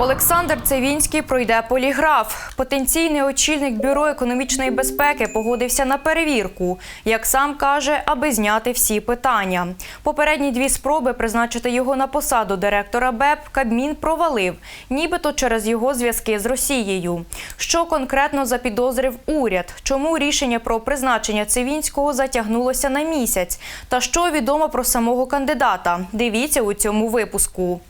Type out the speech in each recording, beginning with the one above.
Олександр Цевінський пройде поліграф. Потенційний очільник бюро економічної безпеки погодився на перевірку, як сам каже, аби зняти всі питання. Попередні дві спроби призначити його на посаду директора БЕП Кабмін провалив, нібито через його зв'язки з Росією. Що конкретно запідозрив уряд? Чому рішення про призначення Цивінського затягнулося на місяць? Та що відомо про самого кандидата? Дивіться у цьому випуску.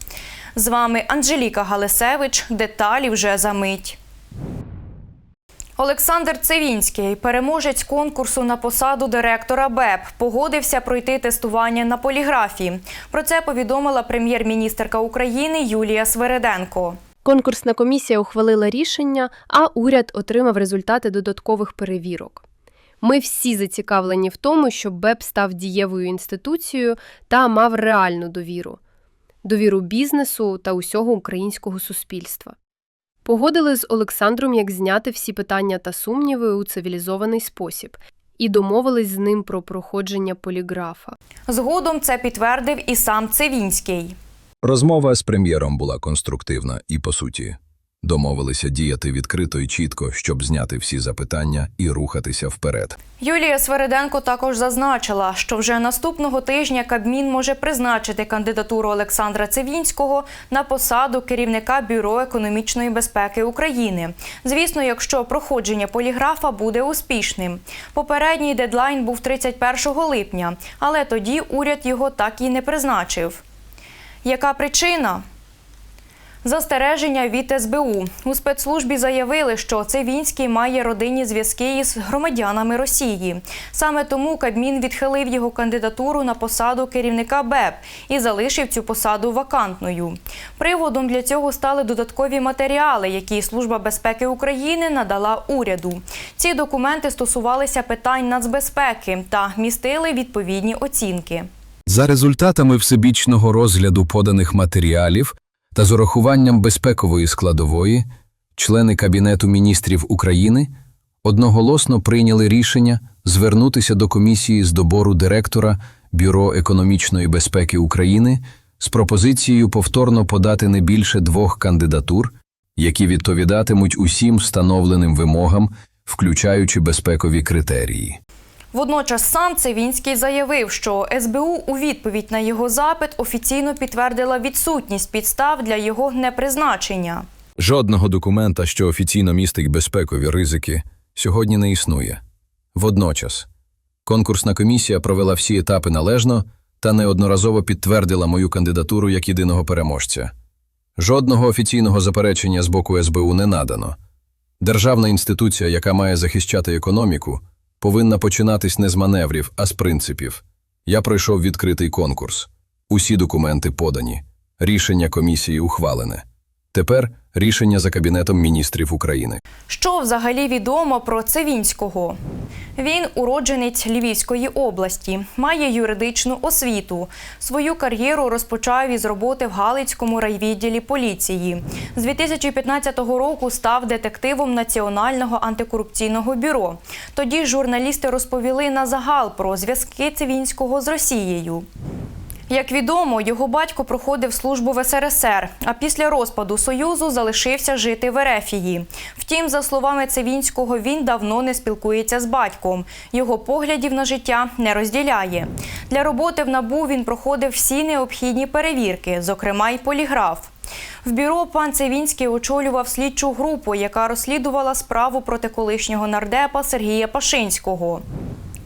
З вами Анжеліка Галисевич. Деталі вже за мить. Олександр Цивінський, переможець конкурсу на посаду директора БЕП, погодився пройти тестування на поліграфі. Про це повідомила прем'єр-міністерка України Юлія Свереденко. Конкурсна комісія ухвалила рішення, а уряд отримав результати додаткових перевірок. Ми всі зацікавлені в тому, щоб БЕП став дієвою інституцією та мав реальну довіру довіру бізнесу та усього українського суспільства. Погодили з Олександром, як зняти всі питання та сумніви у цивілізований спосіб, і домовились з ним про проходження поліграфа. Згодом це підтвердив і сам Цивінський. Розмова з прем'єром була конструктивна і, по суті, домовилися діяти відкрито і чітко, щоб зняти всі запитання і рухатися вперед. Юлія Свериденко також зазначила, що вже наступного тижня Кабмін може призначити кандидатуру Олександра Цивінського на посаду керівника Бюро економічної безпеки України. Звісно, якщо проходження поліграфа буде успішним. Попередній дедлайн був 31 липня, але тоді уряд його так і не призначив. Яка причина? Застереження від СБУ у спецслужбі заявили, що Цивінський має родинні зв'язки із громадянами Росії. Саме тому Кабмін відхилив його кандидатуру на посаду керівника БЕП і залишив цю посаду вакантною. Приводом для цього стали додаткові матеріали, які Служба безпеки України надала уряду. Ці документи стосувалися питань нацбезпеки та містили відповідні оцінки. За результатами всебічного розгляду поданих матеріалів та з урахуванням безпекової складової, члени Кабінету міністрів України одноголосно прийняли рішення звернутися до комісії з добору директора Бюро економічної безпеки України з пропозицією повторно подати не більше двох кандидатур, які відповідатимуть усім встановленим вимогам, включаючи безпекові критерії. Водночас сам Цивінський заявив, що СБУ у відповідь на його запит офіційно підтвердила відсутність підстав для його непризначення. Жодного документа, що офіційно містить безпекові ризики, сьогодні не існує. Водночас, конкурсна комісія провела всі етапи належно та неодноразово підтвердила мою кандидатуру як єдиного переможця. Жодного офіційного заперечення з боку СБУ не надано. Державна інституція, яка має захищати економіку, повинна починатись не з маневрів, а з принципів. Я пройшов відкритий конкурс. Усі документи подані. Рішення комісії ухвалене. Тепер рішення за Кабінетом міністрів України. Що взагалі відомо про Цивінського? Він уродженець Львівської області, має юридичну освіту. Свою кар'єру розпочав із роботи в Галицькому райвідділі поліції. З 2015 року став детективом Національного антикорупційного бюро. Тоді журналісти розповіли на загал про зв'язки Цивінського з Росією. Як відомо, його батько проходив службу в СРСР, а після розпаду Союзу залишився жити в Ерефії. Втім, за словами Цивінського, він давно не спілкується з батьком. Його поглядів на життя не розділяє. Для роботи в НАБУ він проходив всі необхідні перевірки, зокрема й поліграф. В бюро пан Цивінський очолював слідчу групу, яка розслідувала справу проти колишнього нардепа Сергія Пашинського.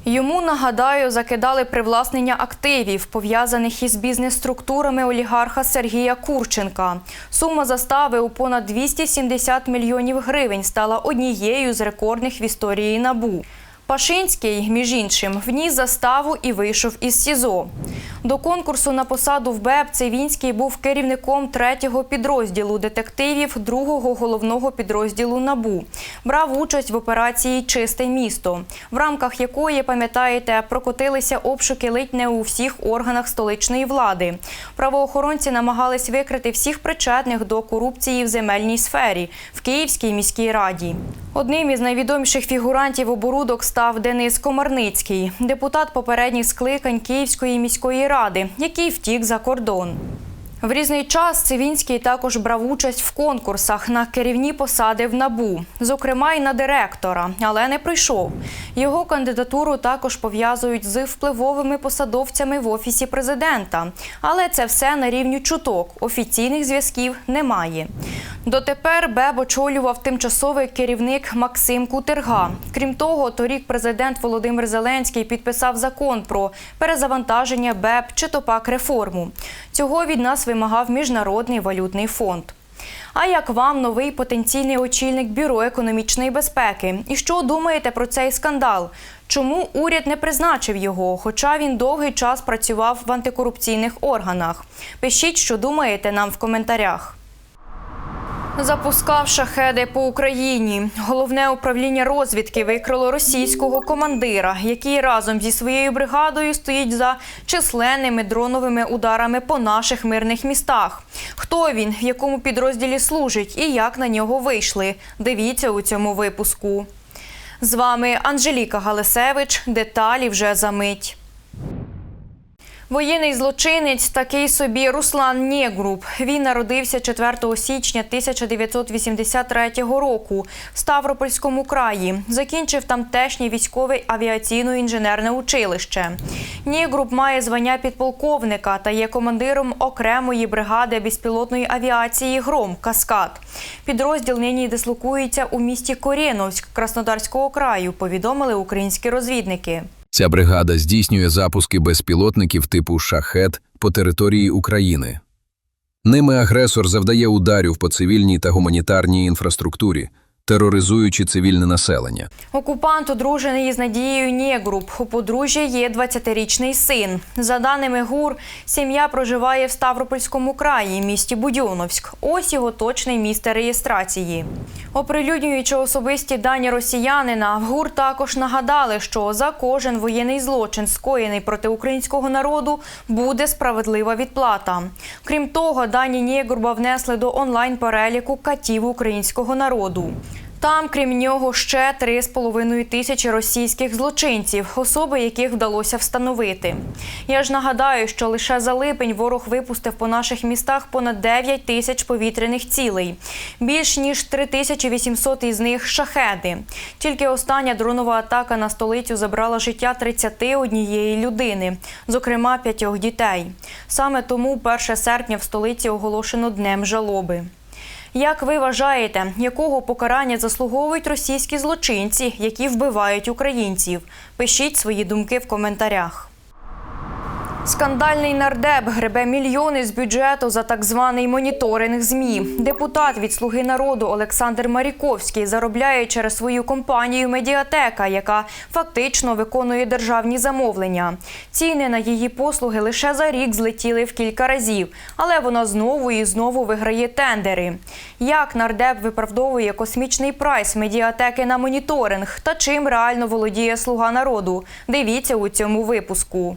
Йому, нагадаю, закидали привласнення активів, пов'язаних із бізнес-структурами олігарха Сергія Курченка. Сума застави у понад 270 мільйонів гривень стала однією з рекордних в історії НАБУ. Пашинський, між іншим, вніс заставу і вийшов із СІЗО. До конкурсу на посаду в БЕП Цивінський був керівником третього підрозділу детективів другого головного підрозділу НАБУ. Брав участь в операції Чисте місто, в рамках якої, пам'ятаєте, прокотилися обшуки ледь не у всіх органах столичної влади. Правоохоронці намагались викрити всіх причетних до корупції в земельній сфері в Київській міській раді. Одним із найвідоміших фігурантів оборудок став Денис Комарницький, депутат попередніх скликань Київської міської ради, який втік за кордон. В різний час Цивінський також брав участь в конкурсах на керівні посади в НАБУ, зокрема й на директора, але не прийшов. Його кандидатуру також пов'язують з впливовими посадовцями в офісі президента. Але це все на рівні чуток. Офіційних зв'язків немає. Дотепер БЕБ очолював тимчасовий керівник Максим Кутерга. Крім того, торік президент Володимир Зеленський підписав закон про перезавантаження БЕБ чи то пак реформу. Цього від нас вимагав Міжнародний валютний фонд. А як вам новий потенційний очільник бюро економічної безпеки? І що думаєте про цей скандал? Чому уряд не призначив його, хоча він довгий час працював в антикорупційних органах? Пишіть, що думаєте нам в коментарях. Запускав шахеди по Україні. Головне управління розвідки викрило російського командира, який разом зі своєю бригадою стоїть за численними дроновими ударами по наших мирних містах. Хто він, в якому підрозділі служить і як на нього вийшли? Дивіться у цьому випуску. З вами Анжеліка Галисевич. Деталі вже за мить. Воєнний злочинець такий собі Руслан Нєгруб. Він народився 4 січня 1983 року в Ставропольському краї. Закінчив тамтешнє військове авіаційно-інженерне училище. Нєгруб має звання підполковника та є командиром окремої бригади безпілотної авіації Гром Каскад. Підрозділ нині дислокується у місті Корєновськ Краснодарського краю. Повідомили українські розвідники. Ця бригада здійснює запуски безпілотників типу «Шахет» по території України. Ними агресор завдає ударів по цивільній та гуманітарній інфраструктурі, тероризуючи цивільне населення. Окупант одружений із Надією Нєгруб. У подружжя є 20-річний син. За даними ГУР, сім'я проживає в Ставропольському краї, місті Будьоновськ. Ось його точне місце реєстрації. Оприлюднюючи особисті дані росіянина, в ГУР також нагадали, що за кожен воєнний злочин, скоєний проти українського народу, буде справедлива відплата. Крім того, дані Нєгруба внесли до онлайн-переліку катів українського народу. Там, крім нього, ще 3,5 тисячі російських злочинців, особи яких вдалося встановити. Я ж нагадаю, що лише за липень ворог випустив по наших містах понад 9 тисяч повітряних цілей. Більш ніж 3800 із них шахеди. Тільки остання дронова атака на столицю забрала життя 31 людини, зокрема п'ятьох дітей. Саме тому 1 серпня в столиці оголошено днем жалоби. Як ви вважаєте, якого покарання заслуговують російські злочинці, які вбивають українців? Пишіть свої думки в коментарях. Скандальний нардеп гребе мільйони з бюджету за так званий моніторинг ЗМІ. Депутат від Слуги народу Олександр Маріковський заробляє через свою компанію Медіатека, яка фактично виконує державні замовлення. Ціни на її послуги лише за рік злетіли в кілька разів, але вона знову і знову виграє тендери. Як нардеп виправдовує космічний прайс медіатеки на моніторинг та чим реально володіє слуга народу? Дивіться у цьому випуску.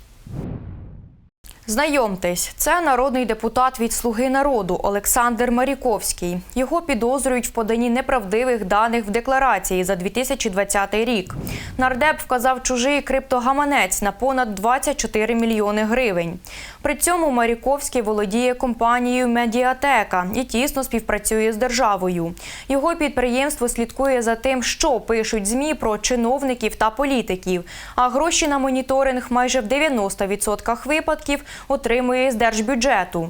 Знайомтесь, це народний депутат від Слуги народу Олександр Маріковський. Його підозрюють в поданні неправдивих даних в декларації за 2020 рік. Нардеп вказав чужий криптогаманець на понад 24 мільйони гривень. При цьому Маріковський володіє компанією Медіатека і тісно співпрацює з державою. Його підприємство слідкує за тим, що пишуть змі про чиновників та політиків. А гроші на моніторинг майже в 90% випадків отримує з держбюджету.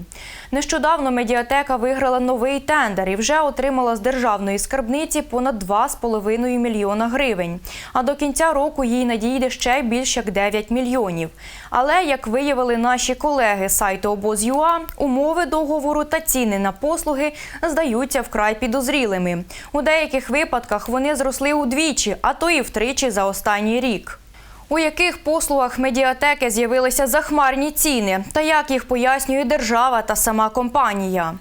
Нещодавно медіатека виграла новий тендер і вже отримала з державної скарбниці понад 2,5 мільйона гривень. А до кінця року їй надійде ще більш як 9 мільйонів. Але як виявили наші колеги з сайту обоз.ua, умови договору та ціни на послуги здаються вкрай підозрілими. У деяких випадках вони зросли удвічі, а то і втричі за останній рік. У яких послугах медіатеки з'явилися захмарні ціни та як їх пояснює держава та сама компанія?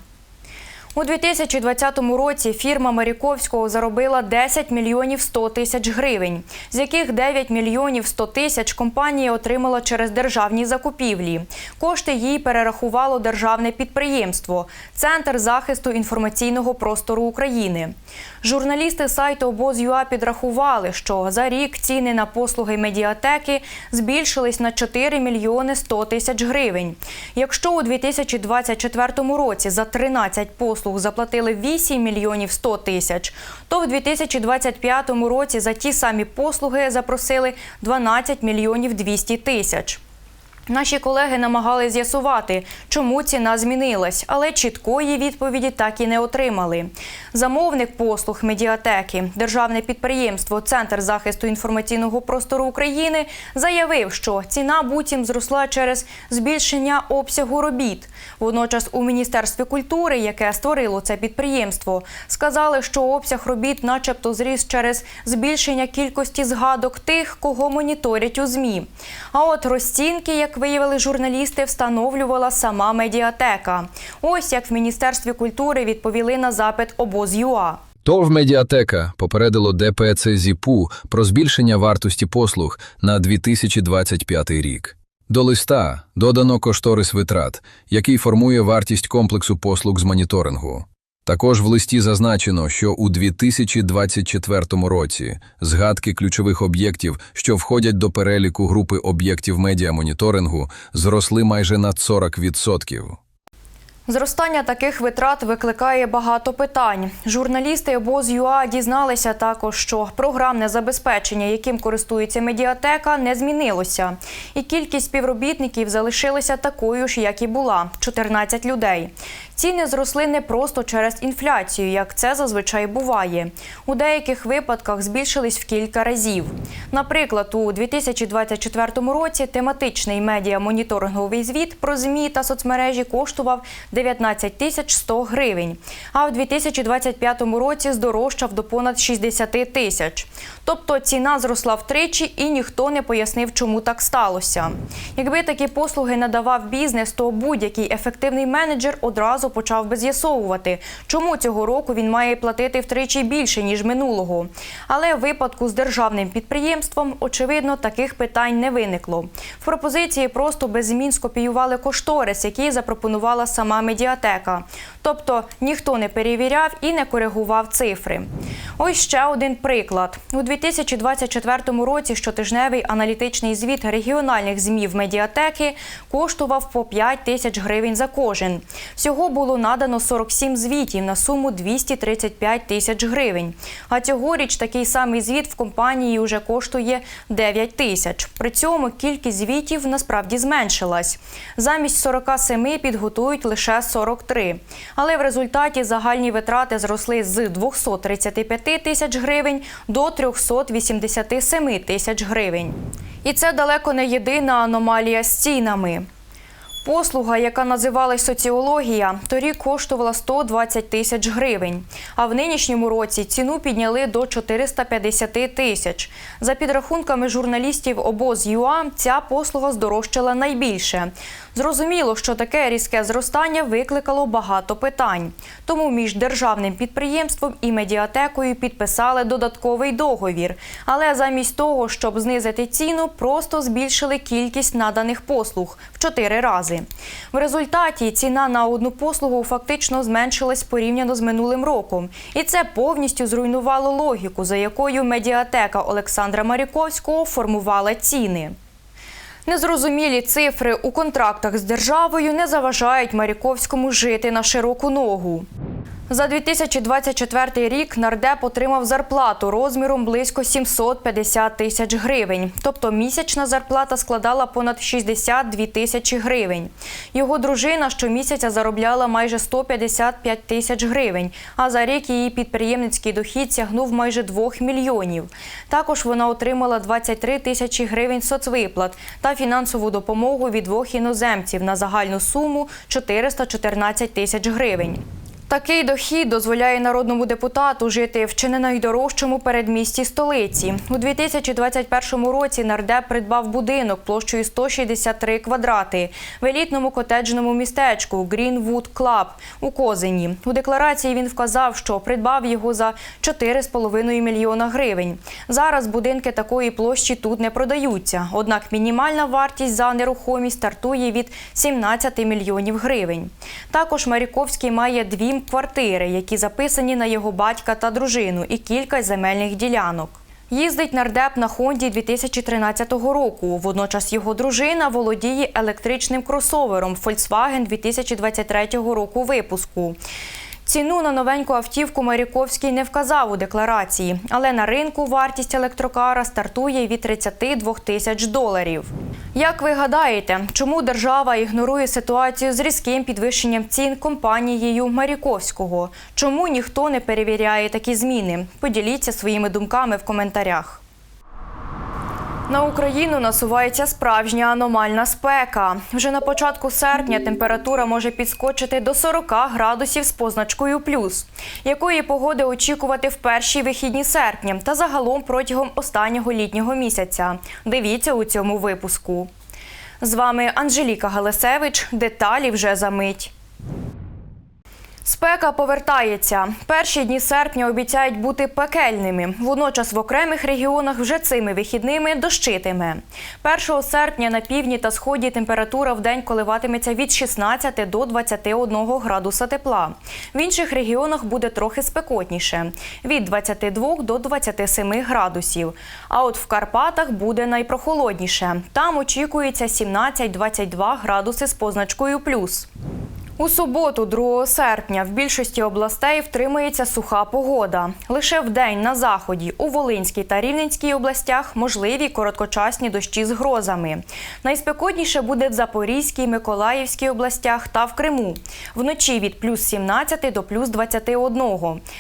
У 2020 році фірма Маріковського заробила 10 мільйонів 100 тисяч гривень, з яких 9 мільйонів 100 тисяч компанія отримала через державні закупівлі. Кошти їй перерахувало державне підприємство Центр захисту інформаційного простору України. Журналісти сайту обоз.ua підрахували, що за рік ціни на послуги медіатеки збільшились на 4 мільйони 100 тисяч гривень. Якщо у 2024 році за 13 послуг заплатили 8 мільйонів 100 тисяч, то в 2025 році за ті самі послуги запросили 12 мільйонів 200 тисяч. Наші колеги намагались з'ясувати, чому ціна змінилась, але чіткої відповіді так і не отримали. Замовник послуг медіатеки, державне підприємство Центр захисту інформаційного простору України заявив, що ціна буцім зросла через збільшення обсягу робіт. Водночас у міністерстві культури, яке створило це підприємство, сказали, що обсяг робіт, начебто, зріс через збільшення кількості згадок тих, кого моніторять у змі. А от розцінки, як виявили журналісти, встановлювала сама медіатека. Ось як в міністерстві культури відповіли на запит обоз.ua. ТОВ «Медіатека» попередило ДПЦ ЗІПУ про збільшення вартості послуг на 2025 рік. До листа додано кошторис витрат, який формує вартість комплексу послуг з моніторингу. Також в листі зазначено, що у 2024 році згадки ключових об'єктів, що входять до переліку групи об'єктів медіамоніторингу, зросли майже на 40%. Зростання таких витрат викликає багато питань. Журналісти обоз.ua дізналися також, що програмне забезпечення, яким користується медіатека, не змінилося, і кількість співробітників залишилася такою ж, як і була 14 людей. Ціни зросли не просто через інфляцію, як це зазвичай буває. У деяких випадках збільшились в кілька разів. Наприклад, у 2024 році тематичний медіамоніторинговий звіт про ЗМІ та соцмережі коштував 19 тисяч 100 гривень, а в 2025 році здорожчав до понад 60 тисяч. Тобто ціна зросла втричі і ніхто не пояснив, чому так сталося. Якби такі послуги надавав бізнес, то будь-який ефективний менеджер одразу почав би з'ясовувати, чому цього року він має платити втричі більше ніж минулого. Але в випадку з державним підприємством, очевидно, таких питань не виникло. В пропозиції просто без змін скопіювали кошторис, який запропонувала сама медіатека. Тобто ніхто не перевіряв і не коригував цифри. Ось ще один приклад. У 2024 році щотижневий аналітичний звіт регіональних змів медіатеки коштував по 5 тисяч гривень за кожен. Всього було надано 47 звітів на суму 235 тисяч гривень. А цьогоріч такий самий звіт в компанії вже коштує 9 тисяч. При цьому кількість звітів насправді зменшилась. Замість 47 підготують лише 43. Але в результаті загальні витрати зросли з 235 тисяч гривень до 387 тисяч гривень. І це далеко не єдина аномалія з цінами. Послуга, яка називалась соціологія, торік коштувала 120 тисяч гривень. А в нинішньому році ціну підняли до 450 тисяч. За підрахунками журналістів обоз.ua, ця послуга здорожчала найбільше. Зрозуміло, що таке різке зростання викликало багато питань. Тому між державним підприємством і медіатекою підписали додатковий договір. Але замість того, щоб знизити ціну, просто збільшили кількість наданих послуг в чотири рази. В результаті ціна на одну послугу фактично зменшилась порівняно з минулим роком, і це повністю зруйнувало логіку, за якою медіатека Олександра Маріковського формувала ціни. Незрозумілі цифри у контрактах з державою не заважають Маріковському жити на широку ногу. За 2024 рік нардеп отримав зарплату розміром близько 750 тисяч гривень. Тобто місячна зарплата складала понад 62 тисячі гривень. Його дружина щомісяця заробляла майже 155 тисяч гривень, а за рік її підприємницький дохід сягнув майже 2 мільйонів. Також вона отримала 23 тисячі гривень соцвиплат та фінансову допомогу від двох іноземців на загальну суму 414 тисяч гривень. Такий дохід дозволяє народному депутату жити в чи не найдорожчому передмісті столиці. У 2021 році нардеп придбав будинок площею 163 квадрати в елітному котеджному містечку Greenwood Club у Козині. У декларації він вказав, що придбав його за 4,5 мільйона гривень. Зараз будинки такої площі тут не продаються. Однак мінімальна вартість за нерухомість стартує від 17 мільйонів гривень. Також Маріковський має дві квартири, які записані на його батька та дружину, і кілька земельних ділянок. Їздить нардеп на Хонді 2013 року. Водночас його дружина володіє електричним кросовером Volkswagen 2023 року випуску. Ціну на новеньку автівку Маріковський не вказав у декларації, але на ринку вартість електрокара стартує від 32 тисяч доларів. Як ви гадаєте, чому держава ігнорує ситуацію з різким підвищенням цін компанією Маріковського? Чому ніхто не перевіряє такі зміни? Поділіться своїми думками в коментарях. На Україну насувається справжня аномальна спека. Вже на початку серпня температура може підскочити до 40 градусів з позначкою плюс. Якої погоди очікувати в перші вихідні серпня та загалом протягом останнього літнього місяця? Дивіться у цьому випуску. З вами Анжеліка Галасевич. Деталі вже за мить. Спека повертається. Перші дні серпня обіцяють бути пекельними. Водночас в окремих регіонах вже цими вихідними дощитиме. 1 серпня на півдні та сході температура в день коливатиметься від 16 до 21 градуса тепла. В інших регіонах буде трохи спекотніше від 22 до 27 градусів. А от в Карпатах буде найпрохолодніше. Там очікується 17-22 градуси з позначкою плюс. У суботу, 2 серпня, в більшості областей втримається суха погода. Лише вдень на заході, у Волинській та Рівненській областях можливі короткочасні дощі з грозами. Найспекотніше буде в Запорізькій, Миколаївській областях та в Криму. Вночі від плюс 17 до плюс 21.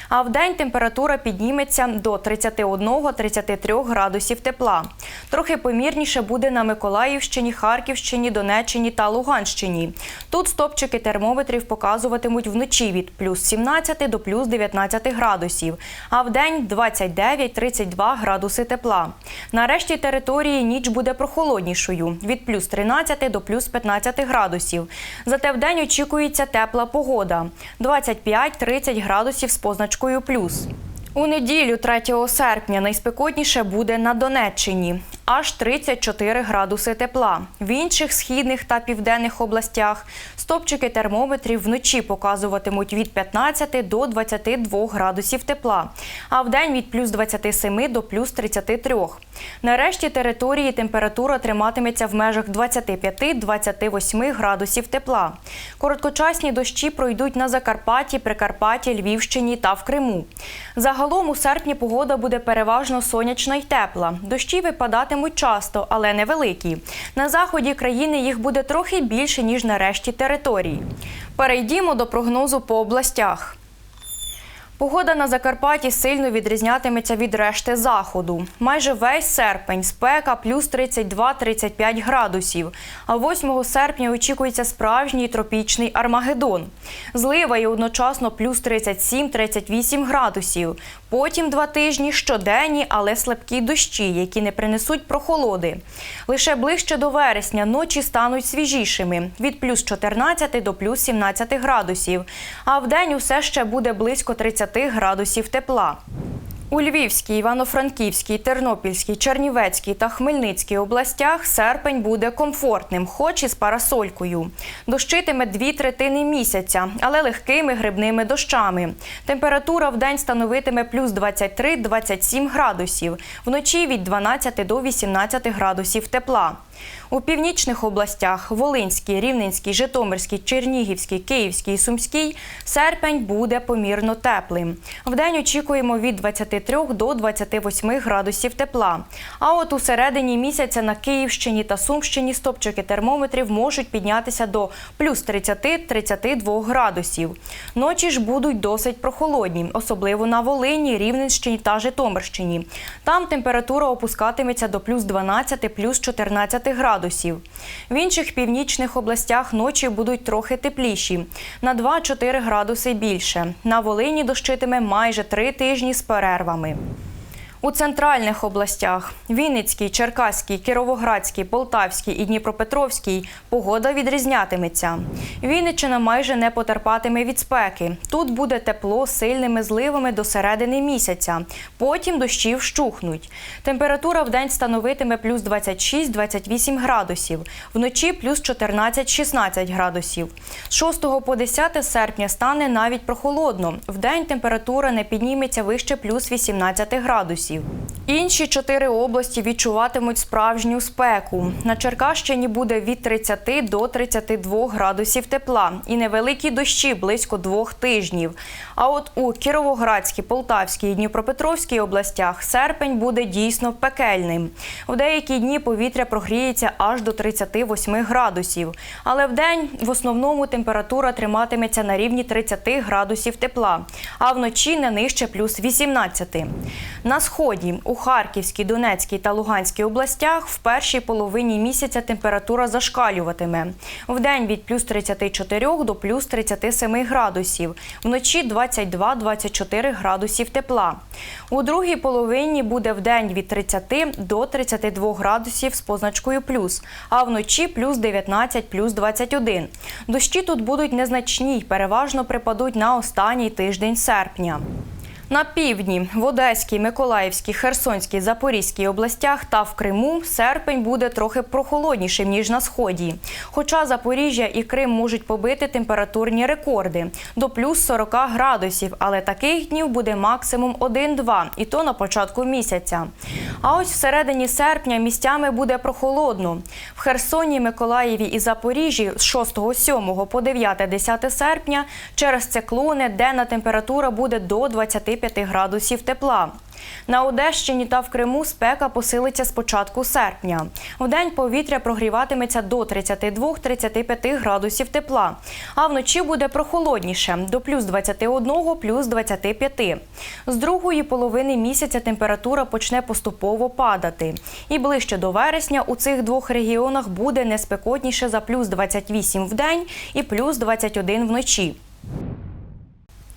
А вдень температура підніметься до 31-33 градусів тепла. Трохи помірніше буде на Миколаївщині, Харківщині, Донеччині та Луганщині. Тут стопчики термометрів показуватимуть вночі від плюс 17 до плюс 19 градусів, а в день 29-32 градуси тепла. На решті території ніч буде прохолоднішою від плюс 13 до плюс 15 градусів. Зате вдень очікується тепла погода 25-30 градусів з позначкою плюс. У неділю 3 серпня найспекотніше буде на Донеччині аж 34 градуси тепла. В інших східних та південних областях стопчики термометрів вночі показуватимуть від 15 до 22 градусів тепла, а вдень від плюс 27 до плюс 33. Нарешті території температура триматиметься в межах 25-28 градусів тепла. Короткочасні дощі пройдуть на Закарпатті, Прикарпатті, Львівщині та в Криму. Загалом у серпні погода буде переважно сонячна й тепла. Дощі випадатимуть часто, але невеликі. На заході країни їх буде трохи більше, ніж на решті територій. Перейдімо до прогнозу по областях. Погода на Закарпатті сильно відрізнятиметься від решти заходу. Майже весь серпень спека плюс 32-35 градусів. А 8 серпня очікується справжній тропічний Армагеддон. Злива і одночасно плюс 37-38 градусів. Потім два тижні щоденні, але слабкі дощі, які не принесуть прохолоди. Лише ближче до вересня ночі стануть свіжішими від плюс 14 до плюс 17 градусів. А вдень усе ще буде близько 30 градусів тепла. У Львівській, Івано-Франківській, Тернопільській, Чернівецькій та Хмельницькій областях серпень буде комфортним, хоч і з парасолькою. Дощитиме дві третини місяця, але легкими грибними дощами. Температура в день становитиме плюс 23-27 градусів, вночі від 12 до 18 градусів тепла. У північних областях Волинській, Рівненській, Житомирській, Чернігівській, Київській і Сумській серпень буде помірно теплим. Вдень очікуємо від 23 до 28 градусів тепла. А от у середині місяця на Київщині та Сумщині стопчики термометрів можуть піднятися до плюс 30-32 градусів. Ночі ж будуть досить прохолодні, особливо на Волині, Рівненщині та Житомирщині. Там температура опускатиметься до плюс 12, плюс 14 градусів. В інших північних областях ночі будуть трохи тепліші на 2-4 градуси більше. На Волині дощитиме майже три тижні з перервами. У центральних областях Вінницькій, Черкаській, Кіровоградській, Полтавській і Дніпропетровській погода відрізнятиметься. Вінниччина майже не потерпатиме від спеки. Тут буде тепло з сильними зливами до середини місяця. Потім дощі вщухнуть. Температура в день становитиме плюс 26-28 градусів, вночі плюс 14-16 градусів. З 6 по 10 серпня стане навіть прохолодно. В день температура не підніметься вище плюс 18 градусів. Інші чотири області відчуватимуть справжню спеку. На Черкащині буде від 30 до 32 градусів тепла і невеликі дощі близько двох тижнів. А от у Кіровоградській, Полтавській і Дніпропетровській областях серпень буде дійсно пекельним. В деякі дні повітря прогріється аж до 38 градусів. Але в день в основному температура триматиметься на рівні 30 градусів тепла, а вночі не нижче плюс 18. На сході у Харківській, Донецькій та Луганській областях в першій половині місяця температура зашкалюватиме. Вдень від плюс 34 до плюс 37 градусів, вночі 22-24 градусів тепла. У другій половині буде вдень від 30 до 32 градусів з позначкою плюс, а вночі плюс 19, плюс 21. Дощі тут будуть незначні й переважно припадуть на останній тиждень серпня. На півдні в Одеській, Миколаївській, Херсонській, Запорізькій областях та в Криму серпень буде трохи прохолоднішим ніж на сході. Хоча Запоріжжя і Крим можуть побити температурні рекорди до плюс 40 градусів, але таких днів буде максимум 1-2, і то на початку місяця. А ось всередині серпня місцями буде прохолодно. В Херсоні, Миколаєві і Запоріжжі з 6-7 по 9-10 серпня через циклони денна температура буде до 25 градусів тепла. На Одещині та в Криму спека посилиться з початку серпня. Вдень повітря прогріватиметься до 32-35 градусів тепла, а вночі буде прохолодніше до плюс 21, плюс 25. З другої половини місяця температура почне поступово падати. І ближче до вересня у цих двох регіонах буде не спекотніше за плюс 28 в день і плюс 21 вночі.